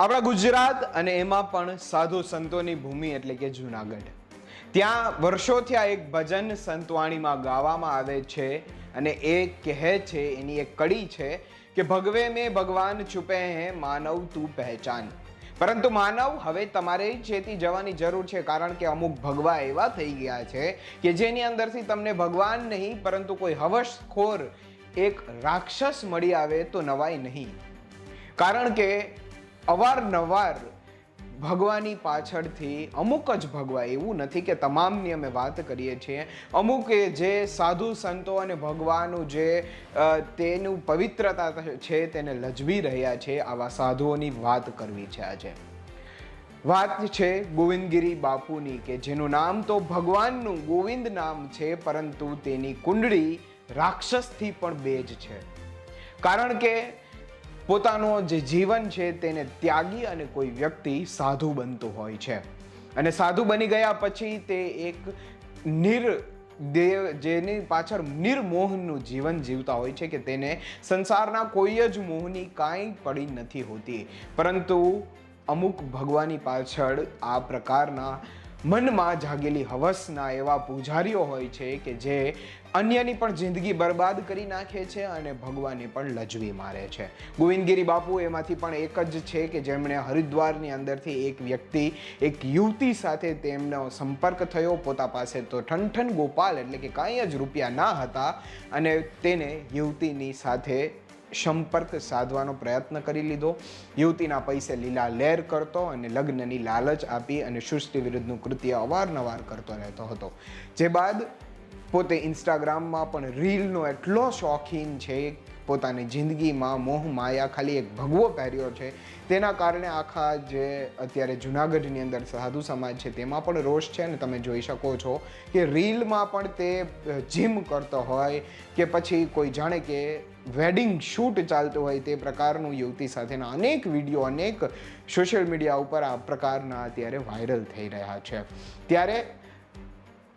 આપણા ગુજરાત અને એમાં પણ સાધુ સંતોની ભૂમિ એટલે કે જુનાગઢ. ત્યાં વર્ષોથી આ એક ભજન સંતવાણીમાં ગાવામાં આવે છે અને એ કહે છે, એની એક કડી છે કે, ભગવે મેં ભગવાન છુપે હે, માનવ તું પહેચાન. પરંતુ માનવ હવે તમારે ચેતી જવાની જરૂર છે, કારણ કે અમુક ભગવા એવા થઈ ગયા છે કે જેની અંદરથી તમને ભગવાન નહીં, પરંતુ કોઈ હવસખોર એક રાક્ષસ મળી આવે તો નવાય નહીં. કારણ કે અવારનવાર ભગવાની પાછળથી અમુક જ ભગવા એવું નથી કે તમામની અમે વાત કરીએ છીએ. અમુક જે સાધુ સંતો અને ભગવાનું જે તેનું પવિત્રતા છે તેને લજવી રહ્યા છે, આવા સાધુઓની વાત કરવી છે આજે. વાત છે ગોવિંદગીરી બાપુની કે જેનું નામ તો ભગવાનનું ગોવિંદ નામ છે, પરંતુ તેની કુંડળી રાક્ષસથી પણ બેજ છે. કારણ કે પોતાનું જે જીવન છે તેને ત્યાગી અને કોઈ વ્યક્તિ સાધુ બનતું હોય છે. અને સાધુ બની ગયા પછી તે એક નિર દેવ જેની પાછળ નિર્મોહનું જીવન જીવતા હોય છે કે તેને સંસારના કોઈ જ મોહની કાંઈ પડી નથી હોતી. પરંતુ અમુક ભગવાની પાછળ આ પ્રકારના મનમાં જાગેલી હવસના એવા પૂજારીઓ હોય છે કે જે અન્યની પણ જિંદગી બરબાદ કરી નાખે છે અને ભગવાનને પણ લજવી મારે છે. ગોવિંદગીરી બાપુ એમાંથી પણ એક જ છે કે જેમણે હરિદ્વારની અંદરથી એક વ્યક્તિ, એક યુવતી સાથે તેમનો સંપર્ક થયો. પોતા પાસે તો ઠનઠન ગોપાલ એટલે કે કાંઈ જ રૂપિયા ના હતા અને તેને યુવતીની સાથે સંપર્ક સાધવાનો પ્રયત્ન કરી લીધો. યુવતીના પૈસે લીલા લેર કરતો અને લગ્નની લાલચ આપી અને સૃષ્ટિ વિરુદ્ધનું કૃત્ય અવારનવાર કરતો રહેતો હતો. જે બાદ પોતે ઇન્સ્ટાગ્રામમાં પણ રીલનો એટલો શોખીન છે પોતાની જિંદગીમાં મોહ માયા ખાલી એક ભગવો પહેર્યો છે. તેના કારણે આખા જે અત્યારે જુનાગઢની અંદર સાધુ સમાજ છે, તેમાં પણ રોષ છે અને તમે જોઈ શકો છો કે રીલમાં પણ તે જીમ કરતો હોય કે પછી કોઈ જાણે કે વેડિંગ શૂટ ચાલતું હોય તે પ્રકારનું યુવતી સાથેના અનેક વીડિયો, અનેક સોશિયલ મીડિયા ઉપર આ પ્રકારના અત્યારે વાયરલ થઈ રહ્યા છે. ત્યારે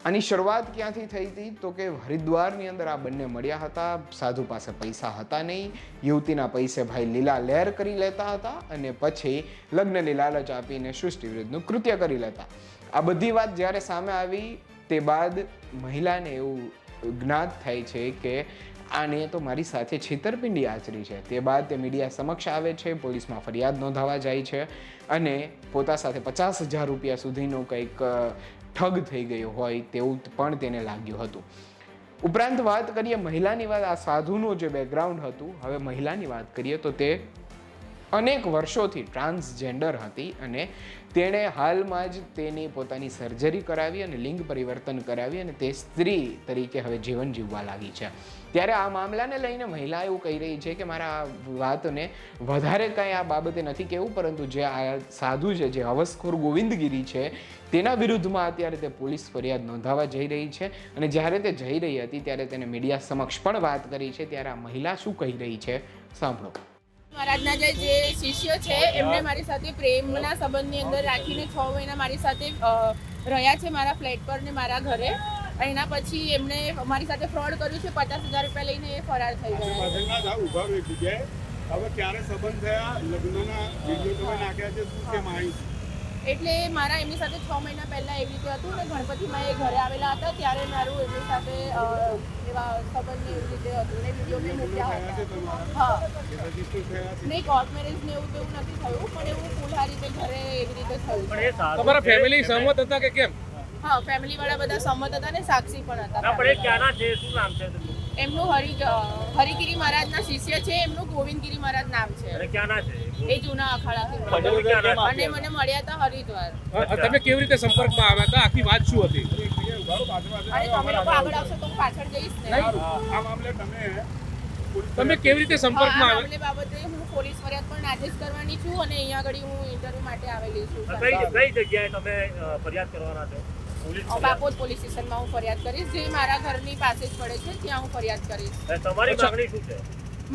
આની શરૂઆત ક્યાંથી થઈ હતી? તો કે હરિદ્વારની અંદર આ બંને મળ્યા હતા. સાધુ પાસે પૈસા હતા નહીં. યુવતીના પૈસે ભાઈ લીલા લહેર કરી લેતા હતા અને પછી લગ્નની લાલચ આપીને સૃષ્ટિ વિરુદ્ધનું કૃત્ય કરી લેતા. આ બધી વાત જ્યારે સામે આવી, તે બાદ મહિલાને એવું જ્ઞાત થાય છે કે આને તો મારી સાથે છેતરપિંડી આચરી છે. તે બાદ તે મીડિયા સમક્ષ આવે છે, પોલીસમાં ફરિયાદ નોંધાવા જાય છે અને પોતા સાથે પચાસ હજાર રૂપિયા સુધીનું કંઈક ઠગ થઈ ગયો હોય તેવું પણ તેને લાગ્યું હતું. ઉપરાંત વાત કરીએ મહિલાની વાત, આ સાધુનું જે બેકગ્રાઉન્ડ હતું, હવે મહિલાની વાત કરીએ તો તે અનેક વર્ષોથી ટ્રાન્સજેન્ડર હતી અને તેણે હાલમાં જ તેની પોતાની સર્જરી કરાવી અને લિંગ પરિવર્તન કરાવી અને તે સ્ત્રી તરીકે હવે જીવન જીવવા લાગી છે. ત્યારે આ મામલાને લઈને મહિલા એવું કહી રહી છે કે મારા આ વાતને વધારે કાંઈ આ બાબતે નથી કહેવું પરંતુ જે આ સાધુ છે, જે હવસખોર ગોવિંદગીરી છે, તેના વિરુદ્ધમાં અત્યારે તે પોલીસ ફરિયાદ નોંધાવા જઈ રહી છે અને જ્યારે તે જઈ રહી હતી ત્યારે તેને મીડિયા સમક્ષ પણ વાત કરી છે. ત્યારે આ મહિલા શું કહી રહી છે? સાંભળો. મહારાજના જે જે શિષ્ય છે એમણે મારી સાથે પ્રેમના સંબંધની અંદર રાખીને છ મહિના મારી સાથે રહ્યા છે મારા ફ્લેટ પર ને મારા ઘરે. એના પછી એમણે મારી સાથે ફ્રોડ કર્યું છે પચાસ હજાર રૂપિયા લઈને એ ફરાર થઈ ગયા ઊભા એક જગ્યાએ. હવે ક્યારે સંબંધ થયા લગ્નના વીડિયો તમે નાખ્યા છે શું છે માહિતી? એટલે મારા એમની સાથે છ મહિના પહેલા એવી રીતે હતું ને ગણપતિમાં એ ઘરે આવેલા હતા ત્યારે મારું એમની સાથે એવા સંબંધ એવી રીતે હતું ને વીડિયો મેં મૂક્યા હતા. હા. નહીં કોર્ટ મેરેજ ને એવું તેવું નથી થયું પણ એવું ફૂલ આ રીતે ઘરે એવી રીતે થયું તમારા ફેમિલી સહમત હતા કે કેમ? હા ફેમિલી વાળા બધા સંમત હતા ને સાક્ષી પણ હતા. ના પણ એ ક્યાંના છે? શું નામ છે તેમનું? એમનું હરિ હરિગીરી મહારાજના શિષ્ય છે એમનું ગોવિંદગીરી મહારાજ નામ છે. અને ક્યાંના છે? એ જૂના અખાડાથી. ક્યાંના અને મને મળ્યા હતા હરિદ્વાર. અ, તમે કેવી રીતે સંપર્કમાં આવ્યા હતા? આખી વાત શું હતી. અને તમે લોકો આગળ આવશો તો હું પાછળ જઈશ ને. આ મામલે તમે તમે કેવી રીતે હા, આ સંપર્કમાં આવ્યા? મામલે બાબતે હું પોલીસ ફરિયાદ પણ નાજીસ કરવાની છું અને અહીંયા આગળ હું ઇન્ટરવ્યુ માટે આવેલી છું. કઈ કઈ જગ્યાએ તમે અ, ફરિયાદ કરવાના છો? બાપોદ પોલીસ સ્ટેશનમાં હું ફરિયાદ કરીશ. જે મારા ઘરની પાસે જ પડે છે ત્યાં હું ફરિયાદ કરીશ. તમારી માંગણી શું છે?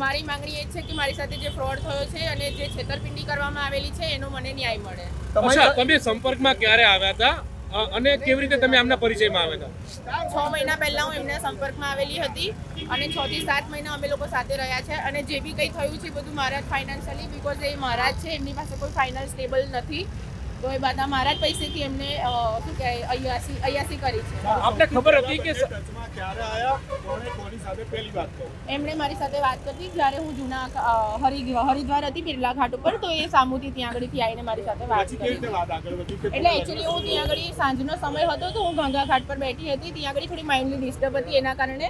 મારી માંગણી એ છે કે મારી સાથે જે ફ્રોડ થયો છે અને જે છેતરપિંડી કરવામાં આવેલી છે એનો મને ન્યાય મળે. અચ્છા તમે સંપર્કમાં ક્યારે આવ્યા હતા? અને કેવી રીતે તમે આમના પરિચયમાં આવ્યા હતા? છ મહિના પહેલા હું એમના સંપર્કમાં આવેલી હતી અને છ થી સાત મહિના અમે લોકો સાથે રહ્યા છે. અને જે બી કંઈ થયું છે એ બધું મારા ફાઇનાન્શિયલી બિકોઝ એ મારા જ છે. એમની પાસે કોઈ ફાઇનાન્સ સ્ટેબલ નથી. તો એ બધા મારા જ પૈસેથી એમને શું કહેવાય અયાસી અયાસી કરી છે. આપને ખબર હતી કે ક્યારે આયા કોણે કોની સાથે પહેલી વાત કરી એમણે મારી સાથે વાત કરી જ્યારે હું જૂના હરિ હરિદ્વાર હતી બિરલા ઘાટ ઉપર તો એ સામુથી ત્યાં આગળથી આવીને મારી સાથે વાત કરી. એટલે એકચ્યુઅલી હું ત્યાં આગળ સાંજનો સમય હતો તો હું ગંગા ઘાટ પર બેઠી હતી. ત્યાં આગળ થોડી માઇન્ડલી ડિસ્ટર્બ હતી એના કારણે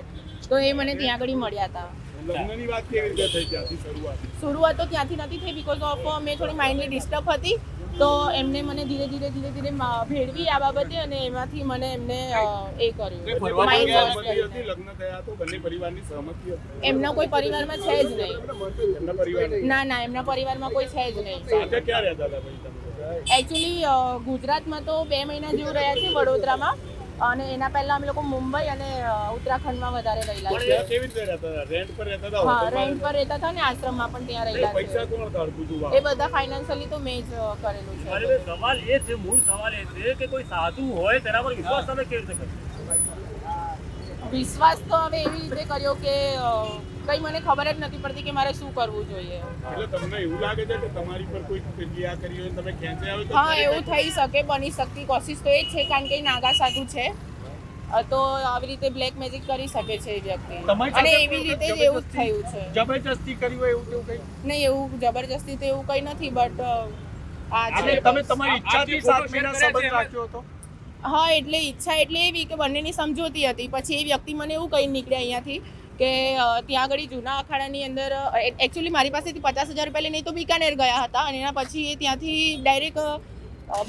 તો એ મને ત્યાં આગળ મળ્યા હતા. લગ્નની વાત કેવી રીતે થઈ ત્યાંથી શરૂઆત શરૂઆત તો ત્યાંથી નથી થઈ બીકોઝ ઓફ મેં થોડી માઇન્ડલી ડિસ્ટર્બ હતી. તો એમને મને ધીરે ધીરે ધીરે ધીરે ભેળવી આ બાબતે અને એમાંથી મને એમને એ કર્યું. માઇન્ડ વોશ સહમતિ કરીને હતી લગ્ન થયા તો બંને પરિવારની સહમતિ હતી? એમના કોઈ પરિવારમાં છે જ નહીં. ના ના એમના પરિવારમાં કોઈ છે જ નહીં? એકચ્યુઅલી ગુજરાતમાં તો બે મહિના જેવું રહ્યા છે વડોદરામાં. અને એના પહેલા અમે લોકો મુંબઈ અને ઉત્તરાખંડમાં વધારે રહેલા છે કેવી રીતે રહેતા હતા? રેન્ટ પર રહેતા હતા હા રેન્ટ પર? રહેતા હતા ને આશ્રમમાં પણ ત્યાં? રહેલા પૈસા કોણ હતું એ બધા ફાઇનાન્શિયલી તો મેં જ કરેલું છે. અરે સવાલ એ છે મૂળ સવાલ એ છે કે કોઈ સાધુ હોય તેના પર વિશ્વાસ તમે કેવી રીતે કર્યો? વિશ્વાસ તો હવે એવી રીતે કર્યો કે કંઈ મને ખબર જ નથી પડતી કે મારે શું કરવું જોઈએ. એટલે તમને એવું લાગે છે કે તમારી પર કોઈ ક્રિયા કરી હોય તમે ખેંચે તો હા એવું થઈ શકે બની શકતી કોશિશ તો એ જ છે કારણ કે નાગા સાધુ છે. તો આવી રીતે બ્લેક મેજિક કરી શકે છે એ વ્યક્તિ. અને એવી રીતે જ એવું જ થયું છે. જબરજસ્તી કર્યું હોય એવું કેવું કઈ? નહીં એવું જબરજસ્તી તો એવું કંઈ નથી બટ આ છે. તમે તમારી ઈચ્છાથી સાત મહિના સંબંધ રાખ્યો હતો? હા એટલે ઈચ્છા એટલે એવી કે બંનેની સમજૂતી હતી. પછી એ વ્યક્તિ મને એવું કહી નીકળ્યા અહીંયાથી કે ત્યાં આગળ જૂના અખાડાની અંદર એકચ્યુઅલી મારી પાસેથી પચાસ હજાર રૂપિયા લઈને તો બિકાનેર ગયા હતા અને એના પછી એ ત્યાંથી ડાયરેક્ટ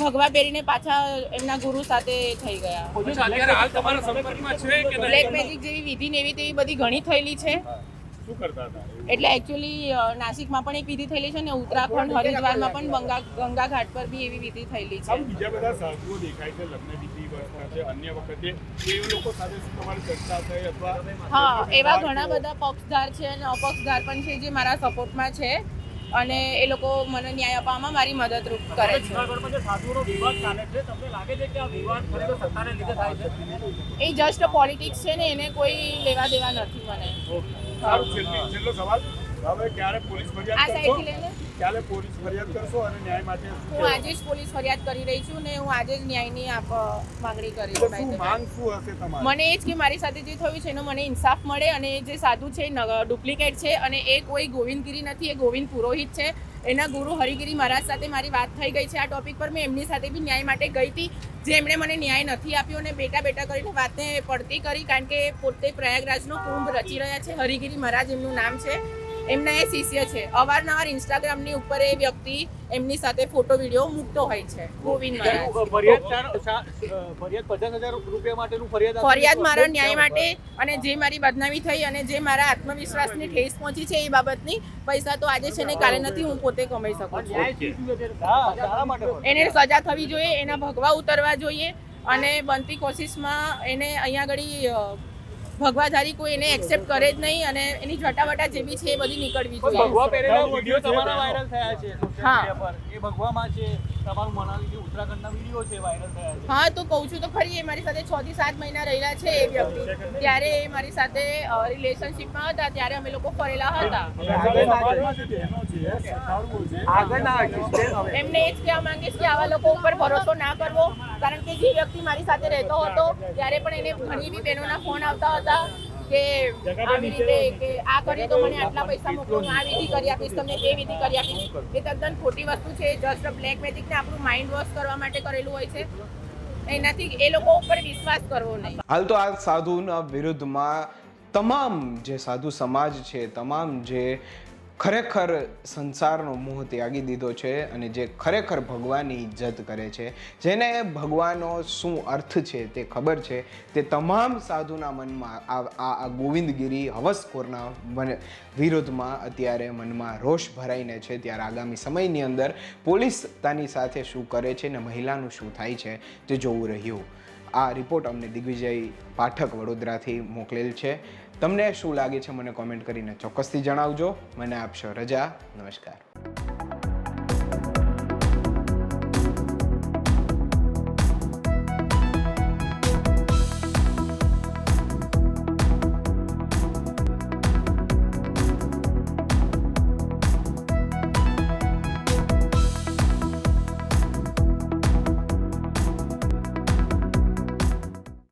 ભગવા પહેરીને પાછા એમના ગુરુ સાથે થઈ ગયા. બ્લેક મેજિક જેવી વિધિ ને એવી તેવી બધી ઘણી થયેલી છે. શું કરતા હતા? એટલે એકચ્યુઅલી નાસિકમાં પણ એક વિધિ થયેલી છે ને ઉત્તરાખંડ હરિદ્વારમાં પણ ગંગા ગંગા ઘાટ પર બી એવી વિધિ થયેલી છે. બીજા બધા સાધુઓ દેખાય છે લગ્ન વિધિ વખતે અન્ય વખતે એ લોકો સાથે શું તમારી ચર્ચા થઈ અથવા હા એવા ઘણા બધા પક્ષધાર છે અને અપક્ષધાર પણ છે જે મારા સપોર્ટમાં છે અને એ લોકો મને ન્યાય આપવામાં મારી મદદરૂપ કરે છે. જુનાગઢમાં જે સાધુઓનો વિવાદ ચાલે છે તમને લાગે છે કે આ વિવાદ ખરેખર સત્તાને લીધે થાય છે? એ જસ્ટ પોલિટિક્સ છે ને એને કોઈ લેવા દેવા નથી મને. સારું છેલ્લો સવાલ. હવે ક્યારે પોલીસ ફરિયાદ કરશો? ક્યારે પોલીસ ફરિયાદ કરશો અને ન્યાય માટે હું આજે જ પોલીસ ફરિયાદ કરી રહી છું ને હું આજે જ ન્યાયની આપ માંગણી એટલે ભાઈ માંગ શું હશે તમારી? મને એ જ કે મારી સાથે જે થયું છે એનો મને ઇન્સાફ મળે અને જે સાધુ છે ડુપ્લિકેટ છે અને એ કોઈ ગોવિંદગીરી નથી એ ગોવિંદ પુરોહિત છે. એના ગુરુ હરિગીરી મહારાજ સાથે મારી વાત થઈ ગઈ છે. આ ટોપિક પર મેં એમની સાથે બી ન્યાય માટે ગઈ હતી. જે એમણે મને ન્યાય નથી આપ્યો અને બેટા બેટા કરીને વાતને પડતી કરી કારણ કે પોતે પ્રયાગરાજનો કુંભ રચી રહ્યા છે. હરિગીરી મહારાજ એમનું નામ છે. એમના એ શિષ્ય છે. અવારનવાર ઇન્સ્ટાગ્રામની ઉપર એ વ્યક્તિ એમની સાથે ફોટો વીડિયો મૂકતો હોય છે. ગોવિંદ ફરિયાદ મારા ન્યાય માટે અને જે મારી બદનામી થઈ અને જે મારા આત્મવિશ્વાસની ઠેસ પહોંચી છે એ બાબતની પૈસા તો આજે છે ને કાલે નથી હું પોતે કમાઈ શકું છું? એને સજા થવી જોઈએ એના ભગવા ઉતરવા જોઈએ અને બનતી કોશિશમાં એને અહીંયા આગળ ભગવાધારી કોઈ એને એક્સેપ્ટ કરે જ નહીં અને એની જટાવટા જે બી છે એ બધી નીકળવી જોઈએ. ભગવા પહેરેલા વીડિયો તમારા વાયરલ થયા છે. પર. એ ભગવામાં છે. તમારું મનાલી જે ઉત્તરાખંડના વીડિયો છે વાયરલ થયા છે. હા તો કહું છું તો ખરી એ મારી સાથે છ થી સાત મહિના રહેલા છે એ વ્યક્તિ. ત્યારે એ મારી સાથે રિલેશનશિપમાં હતા ત્યારે અમે લોકો ફરેલા હતા. એમને એ જ કહેવા માંગીશ કે આવા લોકો ઉપર ભરોસો ના કરવો કારણ કે જે વ્યક્તિ મારી સાથે રહેતો હતો ત્યારે પણ એને ઘણી બી બહેનોના ફોન આવતા હતા. કે આવી રીતે કે આ કરી તો મને આટલા પૈસા મોકલો હું આ વિધિ કરી આપીશ તમને એ વિધિ કરી આપીશ. એ તદ્દન ખોટી વસ્તુ છે જસ્ટ બ્લેક મેજિકને આપણું માઇન્ડ વોશ કરવા માટે કરેલું હોય છે. એનાથી એ લોકો ઉપર વિશ્વાસ કરવો નહીં. હાલ તો આ સાધુના વિરુદ્ધમાં તમામ જે સાધુ સમાજ છે તમામ જે ખરેખર સંસારનો મોહ ત્યાગી દીધો છે અને જે ખરેખર ભગવાનની ઇજ્જત કરે છે, જેને ભગવાનનો શું અર્થ છે તે ખબર છે, તે તમામ સાધુના મનમાં આ આ ગોવિંદગીરી હવસખોરના વિરોધમાં અત્યારે મનમાં રોષ ભરાઈને છે. ત્યારે આગામી સમયની અંદર પોલીસ તાની સાથે શું કરે છે ને મહિલાનું શું થાય છે તે જોવું રહ્યું. આ રિપોર્ટ અમને દિગ્વિજય પાઠક વડોદરાથી મોકલેલ છે. તમને શું લાગે છે મને કોમેન્ટ કરીને ચોક્કસથી જણાવજો. મને આપશો રજા. નમસ્કાર.